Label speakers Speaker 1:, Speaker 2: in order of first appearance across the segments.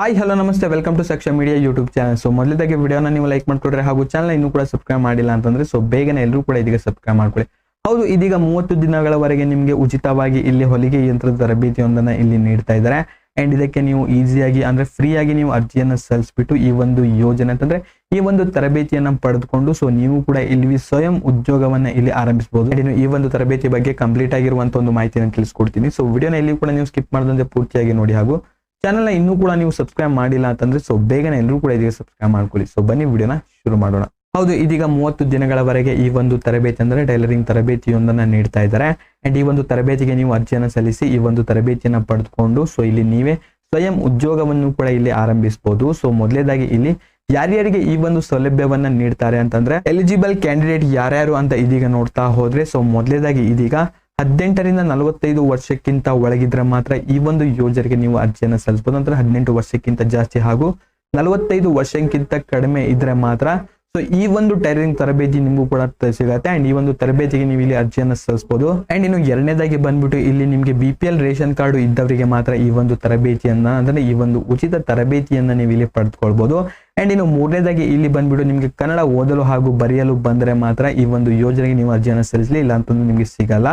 Speaker 1: Hi hello ನಮಸ್ತೆ. Welcome to Saksha media YouTube channel so ಮೊದಲದಾಗಿ ವಿಡಿಯೋನ ನೀವು ಲೈಕ್ ಮಾಡ್ಕೊಡ್ರೆ ಹಾಗೂ ಚಾನಲ್ ಇನ್ನೂ ಕೂಡ ಸಬ್ಸ್ಕ್ರೈಬ್ ಮಾಡಿಲ್ಲ ಅಂತಂದ್ರೆ ಸೊ ಬೇಗನೆ ಎಲ್ಲರೂ ಕೂಡ ಇದೀಗ ಸಬ್ಸ್ಕ್ರೈಬ್ ಮಾಡ್ಕೊಳ್ಳಿ. ಹೌದು, ಇದೀಗ ಮೂವತ್ತು ದಿನಗಳವರೆಗೆ ನಿಮಗೆ ಉಚಿತವಾಗಿ ಇಲ್ಲಿ ಹೊಲಿಗೆ ಯಂತ್ರದ ತರಬೇತಿಯೊಂದನ್ನು ಇಲ್ಲಿ ನೀಡ್ತಾ ಇದ್ದಾರೆ. ಅಂಡ್ ಇದಕ್ಕೆ ನೀವು ಈಸಿಯಾಗಿ ಅಂದ್ರೆ ಫ್ರೀ ಆಗಿ ನೀವು ಅರ್ಜಿಯನ್ನ ಸಲ್ಲಿಸ್ಬಿಟ್ಟು ಈ ಒಂದು ಯೋಜನೆ ಅಂತಂದ್ರೆ, ಈ ಒಂದು ತರಬೇತಿಯನ್ನು ಪಡೆದುಕೊಂಡು ಸೊ ನೀವು ಕೂಡ ಇಲ್ಲಿ ಸ್ವಯಂ ಉದ್ಯೋಗವನ್ನ ಇಲ್ಲಿ ಆರಂಭಿಸಬಹುದು ಈ ಒಂದು ತರಬೇತಿ ಬಗ್ಗೆ ಕಂಪ್ಲೀಟ್ ಆಗಿರುವಂತ ಒಂದು ಮಾಹಿತಿಯನ್ನು ತಿಳಿಸ್ಕೊಡ್ತೀನಿ. ಸೊ ವಿಡಿಯೋನ ಇಲ್ಲಿ ಕೂಡ ನೀವು ಸ್ಕಿಪ್ ಮಾಡದಂತೆ ಪೂರ್ತಿಯಾಗಿ ನೋಡಿ ಹಾಗೂ ಚಾನಲ್ ಇನ್ನೂ ಕೂಡ ನೀವು ಸಬ್ಸ್ಕ್ರೈಬ್ ಮಾಡಿಲ್ಲ ಅಂತಂದ್ರೆ ಸೊ ಬೇಗನೆ ಎಲ್ಲರೂ ಕೂಡ ಇದೀಗ ಸಬ್ಸ್ಕ್ರೈಬ್ ಮಾಡ್ಕೊಳ್ಳಿ. ಸೊ ಬನ್ನಿ ವಿಡಿಯೋನ ಶುರು ಮಾಡೋಣ. ಹೌದು, ಇದೀಗ ಮೂವತ್ತು ದಿನಗಳವರೆಗೆ ಈ ಒಂದು ತರಬೇತಿ ಅಂದ್ರೆ ಟೈಲರಿಂಗ್ ತರಬೇತಿಯೊಂದನ್ನ ನೀಡ್ತಾ ಇದ್ದಾರೆ. ಅಂಡ್ ಈ ಒಂದು ತರಬೇತಿಗೆ ನೀವು ಅರ್ಜಿಯನ್ನು ಸಲ್ಲಿಸಿ ಈ ಒಂದು ತರಬೇತಿಯನ್ನ ಪಡೆದುಕೊಂಡು ಸೊ ಇಲ್ಲಿ ನೀವೇ ಸ್ವಯಂ ಉದ್ಯೋಗವನ್ನು ಕೂಡ ಇಲ್ಲಿ ಆರಂಭಿಸಬಹುದು ಸೊ ಮೊದಲೇದಾಗಿ ಇಲ್ಲಿ ಯಾರ್ಯಾರಿಗೆ ಈ ಒಂದು ಸೌಲಭ್ಯವನ್ನ ನೀಡ್ತಾರೆ ಅಂತಂದ್ರೆ ಎಲಿಜಿಬಲ್ ಕ್ಯಾಂಡಿಡೇಟ್ ಯಾರ್ಯಾರು ಅಂತ ಇದೀಗ ನೋಡ್ತಾ ಹೋದ್ರೆ ಸೊ ಮೊದಲೇದಾಗಿ ಇದೀಗ ಹದಿನೆಂಟರಿಂದ ನಲವತ್ತೈದು ವರ್ಷಕ್ಕಿಂತ ಒಳಗಿದ್ರೆ ಮಾತ್ರ ಈ ಒಂದು ಯೋಜನೆಗೆ ನೀವು ಅರ್ಜಿಯನ್ನು ಸಲ್ಲಿಸಬಹುದು. ಅಂದ್ರೆ ಹದಿನೆಂಟು ವರ್ಷಕ್ಕಿಂತ ಜಾಸ್ತಿ ಹಾಗೂ ನಲವತ್ತೈದು ವರ್ಷಕ್ಕಿಂತ ಕಡಿಮೆ ಇದ್ರೆ ಮಾತ್ರ. ಸೊ ಈ ಒಂದು ಟೈಲರಿಂಗ್ ತರಬೇತಿ ನಿಮಗೂ ಕೂಡ ಸಿಗತ್ತೆ. ಅಂಡ್ ಈ ಒಂದು ತರಬೇತಿಗೆ ನೀವು ಇಲ್ಲಿ ಅರ್ಜಿಯನ್ನು ಸಲ್ಲಿಸಬಹುದು. ಅಂಡ್ ಇನ್ನು ಎರಡನೇದಾಗಿ ಬಂದ್ಬಿಟ್ಟು ಇಲ್ಲಿ ನಿಮಗೆ B P L ration card ಇದ್ದವರಿಗೆ ಮಾತ್ರ ಈ ಒಂದು ತರಬೇತಿಯನ್ನ, ಅಂದ್ರೆ ಈ ಒಂದು ಉಚಿತ ತರಬೇತಿಯನ್ನ ನೀವು ಇಲ್ಲಿ ಪಡೆದುಕೊಳ್ಬಹುದು. ಅಂಡ್ ಇನ್ನು ಮೂರನೇದಾಗಿ ಇಲ್ಲಿ ಬಂದ್ಬಿಟ್ಟು ನಿಮಗೆ ಕನ್ನಡ ಓದಲು ಹಾಗೂ ಬರೆಯಲು ಬಂದ್ರೆ ಮಾತ್ರ ಈ ಒಂದು ಯೋಜನೆಗೆ ನೀವು ಅರ್ಜಿಯನ್ನು ಸಲ್ಲಿಸಲಿ ಇಲ್ಲ ಅಂತಂದ್ರೆ ನಿಮಗೆ ಸಿಗಲ್ಲ.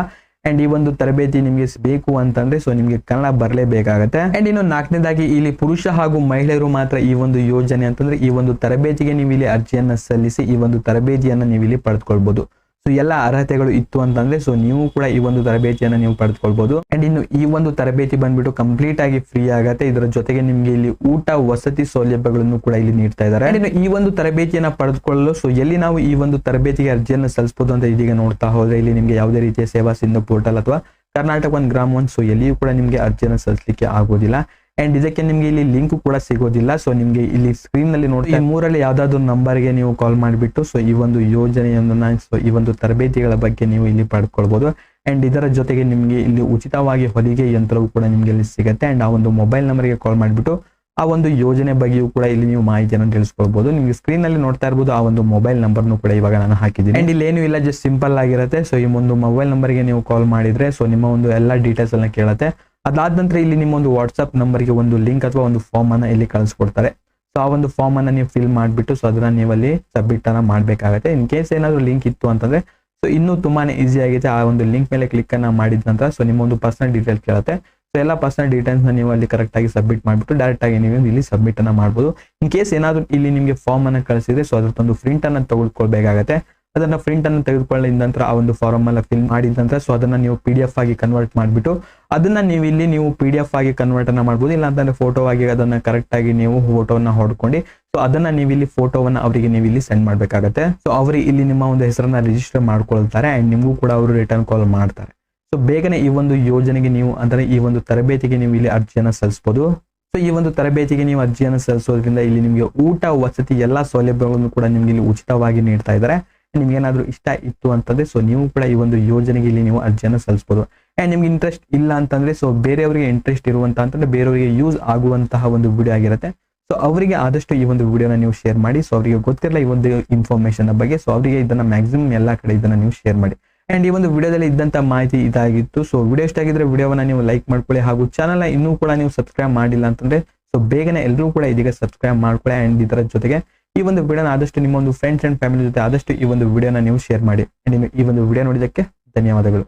Speaker 1: ಅಂಡ್ ಈ ಒಂದು ತರಬೇತಿ ನಿಮಗೆ ಬೇಕು ಅಂತಂದ್ರೆ ಸೊ ನಿಮಗೆ ಕನ್ನಡ ಬರಲೇಬೇಕಾಗತ್ತೆ ಅಂಡ್ ಇನ್ನು ನಾಲ್ಕನೇದಾಗಿ ಇಲ್ಲಿ ಪುರುಷ ಹಾಗೂ ಮಹಿಳೆಯರು ಮಾತ್ರ ಈ ಒಂದು ಯೋಜನೆ ಅಂತಂದ್ರೆ ಈ ಒಂದು ತರಬೇತಿಗೆ ನೀವು ಇಲ್ಲಿ ಅರ್ಜಿಯನ್ನ ಸಲ್ಲಿಸಿ ಈ ಒಂದು ತರಬೇತಿಯನ್ನ ನೀವು ಇಲ್ಲಿ ಪಡೆದುಕೊಳ್ಬಹುದು ಸೊ ಎಲ್ಲ ಅರ್ಹತೆಗಳು ಇತ್ತು ಅಂತಂದ್ರೆ ಸೊ ನೀವು ಕೂಡ ಈ ಒಂದು ತರಬೇತಿಯನ್ನ ನೀವು ಪಡೆದುಕೊಳ್ಬಹುದು ಅಂಡ್ ಇನ್ನು ಈ ಒಂದು ತರಬೇತಿ ಬಂದ್ಬಿಟ್ಟು ಕಂಪ್ಲೀಟ್ ಆಗಿ ಫ್ರೀ ಆಗತ್ತೆ. ಇದರ ಜೊತೆಗೆ ನಿಮ್ಗೆ ಇಲ್ಲಿ ಊಟ, ವಸತಿ ಸೌಲಭ್ಯಗಳನ್ನು ಕೂಡ ಇಲ್ಲಿ ನೀಡ್ತಾ ಇದ್ದಾರೆ. ಇನ್ನು ಈ ಒಂದು ತರಬೇತಿಯನ್ನ ಪಡೆದುಕೊಳ್ಳಲು ಸೊ ಎಲ್ಲಿ ನಾವು ಈ ಒಂದು ತರಬೇತಿಗೆ ಅರ್ಜಿಯನ್ನು ಸಲ್ಲಿಸಬಹುದು ಅಂತ ಇದೀಗ ನೋಡ್ತಾ ಹೋದ್ರೆ, ಇಲ್ಲಿ ನಿಮ್ಗೆ ಯಾವುದೇ ರೀತಿಯ ಸೇವಾ ಸಿಂಧು ಪೋರ್ಟಲ್ ಅಥವಾ ಕರ್ನಾಟಕ ಒಂದು ಗ್ರಾಮ ಒಂದು ಸೊ ಎಲ್ಲಿಯೂ ಕೂಡ ನಿಮ್ಗೆ ಅರ್ಜಿಯನ್ನು ಸಲ್ಲಿಸಲಿಕ್ಕೆ ಆಗೋದಿಲ್ಲ. ಅಂಡ್ ಇದಕ್ಕೆ ನಿಮ್ಗೆ ಇಲ್ಲಿ ಲಿಂಕ್ ಕೂಡ ಸಿಗೋದಿಲ್ಲ. ಸೊ ನಿಮ್ಗೆ ಇಲ್ಲಿ ಸ್ಕ್ರೀನ್ನಲ್ಲಿ ನೋಡಿ ಈ ಮೂರಲ್ಲಿ ಯಾವ್ದಾದ್ರು ನಂಬರ್ಗೆ ನೀವು ಕಾಲ್ ಮಾಡಿಬಿಟ್ಟು ಸೊ ಈ ಒಂದು ಯೋಜನೆಯನ್ನ ಸೊ ಈ ಒಂದು ತರಬೇತಿಗಳ ಬಗ್ಗೆ ನೀವು ಇಲ್ಲಿ ಪಡ್ಕೊಳ್ಬಹುದು ಅಂಡ್ ಇದರ ಜೊತೆಗೆ ನಿಮ್ಗೆ ಇಲ್ಲಿ ಉಚಿತವಾಗಿ ಹೊಲಿಗೆ ಯಂತ್ರವು ಕೂಡ ನಿಮ್ಗೆ ಇಲ್ಲಿ ಸಿಗುತ್ತೆ. ಅಂಡ್ ಆ ಒಂದು ಮೊಬೈಲ್ ನಂಬರ್ಗೆ ಕಾಲ್ ಮಾಡಿಬಿಟ್ಟು, ಆ ಒಂದು ಯೋಜನೆ ಬಗ್ಗೆಯೂ ಕೂಡ ಇಲ್ಲಿ ನೀವು ಮಾಹಿತಿಯನ್ನು ತಿಳಿಸ್ಕೊಳ್ಬಹುದು ನಿಮ್ಗೆ ಸ್ಕ್ರೀನ್ನಲ್ಲಿ ನೋಡ್ತಾ ಇರಬಹುದು ಆ ಒಂದು ಮೊಬೈಲ್ ನಂಬರ್ನು ಕೂಡ ಇವಾಗ ನಾನು ಹಾಕಿದ್ದೀನಿ. ಅಂಡ್ ಇಲ್ಲಿ ಏನು ಇಲ್ಲ ಜಸ್ಟ್ ಸಿಂಪಲ್ ಆಗಿರುತ್ತೆ. ಸೊ ಈ ಒಂದು ಮೊಬೈಲ್ ನಂಬರ್ಗೆ ನೀವು ಕಾಲ್ ಮಾಡಿದ್ರೆ ಸೊ ನಿಮ್ಮ ಒಂದು ಎಲ್ಲ ಡೀಟೇಲ್ಸ್ ಅನ್ನ ಕೇಳುತ್ತೆ. ಅದಾದ ನಂತರ ಇಲ್ಲಿ ನಿಮ್ಮ ಒಂದು ನಂಬರ್ ನಂಬರ್ಗೆ ಒಂದು ಲಿಂಕ್ ಅಥವಾ ಒಂದು ಫಾರ್ಮ್ ಅನ್ನ ಇಲ್ಲಿ ಕಳಿಸ್ಕೊಡ್ತಾರೆ. ಸೊ ಆ ಒಂದು ಫಾರ್ಮ್ ಅನ್ನ ನೀವು ಫಿಲ್ ಮಾಡಿಬಿಟ್ಟು ಸೊ ಅದನ್ನ ನೀವು ಅಲ್ಲಿ ಸಬ್ಮಿಟ್ ಅನ್ನ ಮಾಡಬೇಕಾಗುತ್ತೆ. ಇನ್ ಕೇಸ್ ಏನಾದ್ರು ಲಿಂಕ್ ಇತ್ತು ಅಂತಂದ್ರೆ ಸೊ ಇನ್ನೂ ತುಂಬಾನೇ ಈಸಿ ಆಗಿದೆ ಆ ಒಂದು ಲಿಂಕ್ ಮೇಲೆ ಕ್ಲಿಕ್ ಅನ್ನ ಮಾಡಿದ ನಂತರ ಸೊ ನಿಮ್ಮ ಒಂದು ಪರ್ಸನಲ್ ಡೀಟೇಲ್ ಕೇಳುತ್ತೆ. ಸೊ ಎಲ್ಲ ಪರ್ಸನಲ್ ಡೀಟೇಲ್ಸ್ನ ನೀವು ಅಲ್ಲಿ ಕರೆಕ್ಟ್ ಆಗಿ ಸಬ್ಮಿಟ್ ಮಾಡಿಬಿಟ್ಟು ಡೈರೆಕ್ಟ್ ಆಗಿ ನೀವು ಇಲ್ಲಿ ಸಬ್ಮಿಟ್ ಅನ್ನ ಮಾಡಬಹುದು ಇನ್ ಕೇಸ್ ಏನಾದ್ರು ಇಲ್ಲಿ ನಿಮಗೆ ಫಾರ್ಮ್ ಅನ್ನ ಕಳಿಸಿದ್ರೆ ಸೊ ಒಂದು ಪ್ರಿಂಟ್ ಅನ್ನ ತೆಗೆದುಕೊಳ್ಬೇಕಾಗತ್ತೆ ಅದನ್ನ ಪ್ರಿಂಟ್ ಅನ್ನು ನಂತರ ಆ ಒಂದು ಫಾರ್ಮ್ ಅಲ್ಲ ಫಿಲ್ ಮಾಡಿ, ನಂತರ ಸೊ ಅದನ್ನ ನೀವು ಪಿ ಡಿ ಎಫ್ ಆಗಿ ಕನ್ವರ್ಟ್ ಮಾಡಿಬಿಟ್ಟು, ಅದನ್ನ ನೀವು ಇಲ್ಲಿ ನೀವು ಪಿ ಡಿ ಎಫ್ ಆಗಿ ಕನ್ವರ್ಟ್ ಅನ್ನ ಮಾಡ್ಬೋದು ಇಲ್ಲ ಅಂತಂದ್ರೆ ಫೋಟೋ ಆಗಿ ಅದನ್ನ ಕರೆಕ್ಟ್ ಆಗಿ ನೀವು ಫೋಟೋನ ಹೊಡ್ಕೊಂಡು ಸೊ ಅದನ್ನ ನೀವು ಇಲ್ಲಿ ಫೋಟೋವನ್ನ ಅವರಿಗೆ ನೀವು ಇಲ್ಲಿ ಸೆಂಡ್ ಮಾಡ್ಬೇಕಾಗತ್ತೆ. ಸೊ ಅವರು ಇಲ್ಲಿ ನಿಮ್ಮ ಒಂದು ಹೆಸರನ್ನ ರಿಜಿಸ್ಟರ್ ಮಾಡ್ಕೊಳ್ತಾರೆ ಅಂಡ್ ನಿಮಗೂ ಕೂಡ ಅವರು ರಿಟರ್ನ್ ಕಾಲ್ ಮಾಡ್ತಾರೆ. ಸೊ ಬೇಗನೆ ಈ ಒಂದು ಯೋಜನೆಗೆ ನೀವು, ಅಂದ್ರೆ ಈ ಒಂದು ತರಬೇತಿಗೆ ನೀವು ಇಲ್ಲಿ ಅರ್ಜಿಯನ್ನ ಸಲ್ಲಿಸಬಹುದು ಸೊ ಈ ಒಂದು ತರಬೇತಿಗೆ ನೀವು ಅರ್ಜಿಯನ್ನು ಸಲ್ಲಿಸೋದ್ರಿಂದ ಇಲ್ಲಿ ನಿಮಗೆ ಊಟ, ವಸತಿ ಎಲ್ಲಾ ಸೌಲಭ್ಯಗಳನ್ನು ಕೂಡ ನಿಮ್ಗೆ ಇಲ್ಲಿ ಉಚಿತವಾಗಿ ನೀಡ್ತಾ ಇದ್ದಾರೆ. ನಿಮ್ಗೆ ಏನಾದ್ರು ಇಷ್ಟ ಇತ್ತು ಅಂತಂದ್ರೆ ಸೊ ನೀವು ಕೂಡ ಈ ಒಂದು ಯೋಜನೆಗೆ ಇಲ್ಲಿ ನೀವು ಅರ್ಜಿಯನ್ನ ಸಲ್ಲಿಸಬಹುದು ಅಂಡ್ ನಿಮ್ಗೆ ಇಂಟ್ರೆಸ್ಟ್ ಇಲ್ಲ ಅಂತಂದ್ರೆ ಸೊ ಬೇರೆಯವರಿಗೆ ಇಂಟ್ರೆಸ್ಟ್ ಇರುವಂತ ಅಂತಂದ್ರೆ, ಬೇರೆಯವರಿಗೆ ಯೂಸ್ ಆಗುವಂತಹ ಒಂದು ವಿಡಿಯೋ ಆಗಿರುತ್ತೆ. ಸೊ ಅವರಿಗೆ ಆದಷ್ಟು ಈ ಒಂದು ವಿಡಿಯೋನ ನೀವು ಶೇರ್ ಮಾಡಿ ಸೊ ಅವರಿಗೆ ಗೊತ್ತಿರಲ್ಲ ಈ ಒಂದು ಇನ್ಫಾರ್ಮೇಶನ್ ಬಗ್ಗೆ ಸೊ ಅವರಿಗೆ ಇದನ್ನ ಮ್ಯಾಕ್ಸಿಮಮ್ ಎಲ್ಲಾ ಕಡೆ ಇದನ್ನ ನೀವು ಶೇರ್ ಮಾಡಿ. ಅಂಡ್ ಈ ಒಂದು ವಿಡಿಯೋದಲ್ಲಿ ಇದ್ದಂತ ಮಾಹಿತಿ ಇದಾಗಿತ್ತು ಸೊ ವಿಡಿಯೋ ಇಷ್ಟ ಆಗಿದ್ರೆ ವಿಡಿಯೋವನ್ನ ನೀವು ಲೈಕ್ ಮಾಡ್ಕೊಳ್ಳಿ. ಹಾಗೂ ಚಾನಲ್ ಇನ್ನೂ ಕೂಡ ನೀವು ಸಬ್ಸ್ಕ್ರೈಬ್ ಮಾಡಿಲ್ಲ ಅಂತಂದ್ರೆ ಸೊ ಬೇಗನೆ ಎಲ್ಲರೂ ಕೂಡ ಇದೀಗ ಸಬ್ಸ್ಕ್ರೈಬ್ ಮಾಡ್ಕೊಳ್ಳಿ. ಅಂಡ್ ಇದರ ಜೊತೆಗೆ ಈ ಒಂದು ವಿಡಿಯೋನ ಆದಷ್ಟು ನಿಮ್ಮ ಒಂದು ಫ್ರೆಂಡ್ಸ್ ಅಂಡ್ ಫ್ಯಾಮಿಲಿ ಜೊತೆ ಆದಷ್ಟು ಈ ಒಂದು ವಿಡಿಯೋನ ನೀವು ಶೇರ್ ಮಾಡಿ. ಈ ಒಂದು ವಿಡಿಯೋ ನೋಡಿದಕ್ಕೆ ಧನ್ಯವಾದಗಳು.